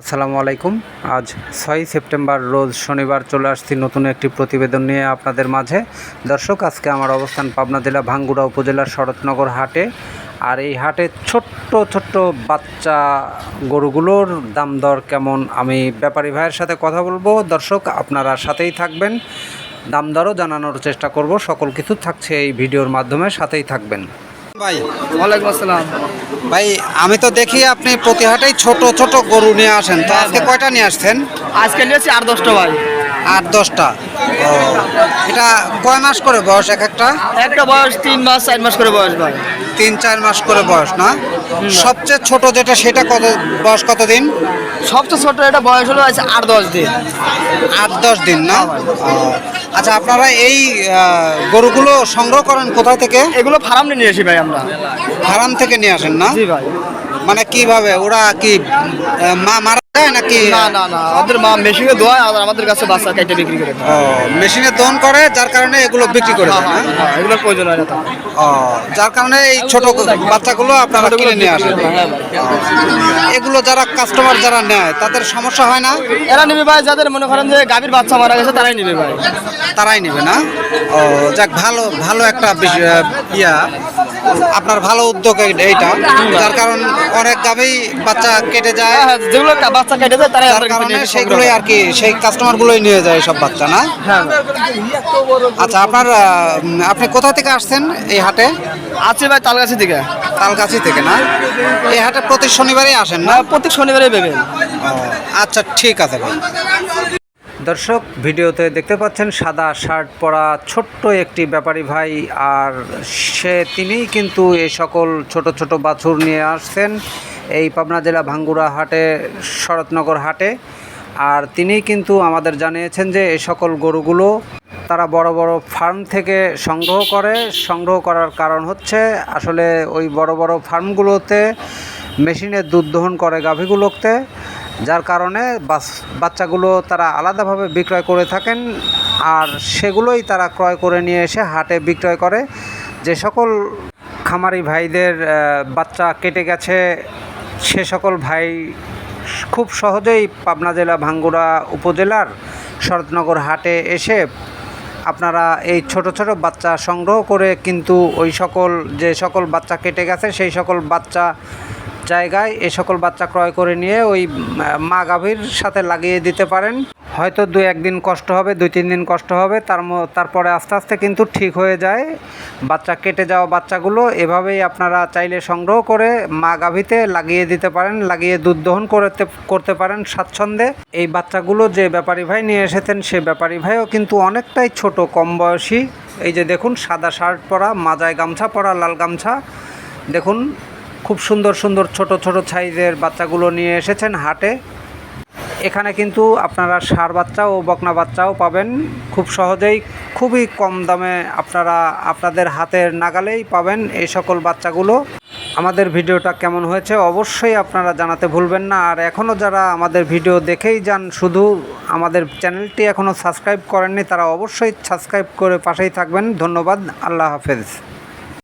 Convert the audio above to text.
আসসালামু আলাইকুম। আজ ছয় সেপ্টেম্বর, রোজ শনিবার চলে আসছি নতুন একটি প্রতিবেদন নিয়ে আপনাদের মাঝে। দর্শক, আজকে আমার অবস্থান পাবনা জেলা ভাঙ্গুড়া উপজেলার শরৎনগর হাটে। আর এই হাটে ছোট্ট ছোট্ট বাচ্চা গরুগুলোর দাম দর কেমন? আমি ব্যাপারী ভাইয়ের সাথে কথা বলব। দর্শক, আপনারা সাথেই থাকবেন। দাম দরও জানানোর চেষ্টা করব। সকল কিছু থাকছে এই ভিডিওর মাধ্যমে, সাথেই থাকবেন। ভাই? ওয়ালাইকুম আসসালাম। ভাই আমি তো দেখি আপনি প্রতি হাটেই ছোট ছোট গরু নিয়ে আসেন। তো আজকে কয়টা নিয়ে আসছেন? আজকে নিয়েছি আট দশটা ভাই। আট দশটা। ও এটা কয় মাস করে বয়স এক একটা? একটা বয়স তিন মাস চার মাস করে বয়স ভাই। তিন চার মাস করে বয়স না? সবচেয়ে ছোট যেটা সেটা কত বয়স কতদিন? সবচেয়ে ছোট এটা বয়স হলো আছে আট দশ দিন। আট দশ দিন না? ও, আচ্ছা আপনারা এই গরুগুলো সংগ্রহ করেন কোথা থেকে? এগুলো ফার্ম নিয়ে আসি ভাই আমরা। ফার্ম থেকে নিয়ে আসেন না? জি ভাই। মানে কীভাবে? ওরা কি মা মারা নাকি? না না না ওদের মা মেশিনে দোয়া আর আমাদের কাছে বাচ্চা কেটে বিক্রি করে ও মেশিনে দহন করে যার কারণে এগুলো বিক্রি করে হ্যাঁ, এগুলোর প্রয়োজন হয় না ও যার কারণে এই ছোট বাচ্চাগুলো আপনারা কিনে নিয়ে আসেন। হ্যাঁ এগুলো যারা কাস্টমার যারা নেয় তাদের সমস্যা হয় না? এরা নিবে ভাই যাদের মনে করেন যে গাভীর বাচ্চা মারা গেছে তারাই নিবে ভাই। তারাই নেবে না? ও যাক ভালো ভালো একটা ইয়া। আপনার ভালো উদ্যোগ এই- এইটা। যার কারণ অনেক দামেই বাচ্চা কেটে যায়। হ্যাঁ, হ্যাঁ, যেগুলো বাচ্চা কেটে আমাদের কাছে কারণে করে। আর কি সেই কাস্টমার গুলোই নিয়ে যায় সব বাচ্চা না? হ্যাঁ। আচ্ছা আপনার আপনি কোথা থেকে আসছেন এই হাটে? আছে ভাই তালগাছি থেকে। তালগাছি থেকে না? এই হাটে প্রতি শনিবারই আসেন না? না প্রত্যেক শনিবারে পাবেন আচ্ছা ঠিক আছে ভাই। দর্শক, ভিডিওতে দেখতে পাচ্ছেন সাদা শার্ট পরা ছোট্ট একটি ব্যাপারী ভাই, আর সে তিনিই কিন্তু এই সকল ছোট ছোট বাছুর নিয়ে আসছেন এই পাবনা জেলা ভাঙ্গুড়া হাটে, শরৎনগর হাটে। আর তিনিই কিন্তু আমাদের জানিয়েছেন যে এই সকল গরুগুলো তারা বড় বড় ফার্ম থেকে সংগ্রহ করে। সংগ্রহ করার কারণ হচ্ছে আসলে ওই বড় বড় ফার্মগুলোতে মেশিনে দুধ দহন করে গাভীগুলোতে যার কারণে বাচ্চাগুলো তারা আলাদাভাবে বিক্রয় করে থাকেন আর সেগুলোই তারা ক্রয় করে নিয়ে এসে হাটে বিক্রয় করে। যে সকল খামারি ভাইদের বাচ্চা কেটে গেছে, সে সকল ভাই খুব সহজেই পাবনা জেলা ভাঙ্গুড়া উপজেলার শরৎনগর হাটে এসে আপনারা এই ছোট ছোট বাচ্চা সংগ্রহ করে কিন্তু ওই সকল যে সকল বাচ্চা কেটে গেছে, সেই সকল বাচ্চা জায়গায় এই সকল বাচ্চা ক্রয় করে নিয়ে ওই মা গাভীর সাথে লাগিয়ে দিতে পারেন। হয়তো দু একদিন কষ্ট হবে দুই তিন দিন কষ্ট হবে, তার তারপরে আস্তে আস্তে কিন্তু ঠিক হয়ে যায়। বাচ্চা কেটে যাওয়া বাচ্চাগুলো এভাবেই আপনারা চাইলে সংগ্রহ করে মা গাভীতে লাগিয়ে দিতে পারেন, লাগিয়ে দুধ দহন করতে করতে পারেন স্বাচ্ছন্দ্যে। এই বাচ্চাগুলো যে ব্যাপারী ভাই নিয়ে এসেছেন, সে ব্যাপারী ভাইও কিন্তু অনেকটাই ছোট, কম বয়সী। এই যে দেখুন, সাদা শার্ট পরা, মাজায় গামছা পরা, লাল গামছা। দেখুন খুব সুন্দর সুন্দর ছোট ছোট সাইজের বাচ্চাগুলো নিয়ে এসেছেন হাটে। এখানে কিন্তু আপনারা ষাঁড় বাচ্চা ও বকনা বাচ্চাও পাবেন। খুব সহজেই, খুবই কম দামে আপনারা আপনাদের হাতের নাগালেই পাবেন এই সকল বাচ্চাগুলো। আমাদের ভিডিওটা কেমন হয়েছে অবশ্যই আপনারা জানাতে ভুলবেন না। আর এখনও যারা আমাদের ভিডিও দেখেই যান, শুধু আমাদের চ্যানেলটি এখনও সাবস্ক্রাইব করেননি, তারা অবশ্যই সাবস্ক্রাইব করে পাশেই থাকবেন। ধন্যবাদ, আল্লাহ হাফেজ।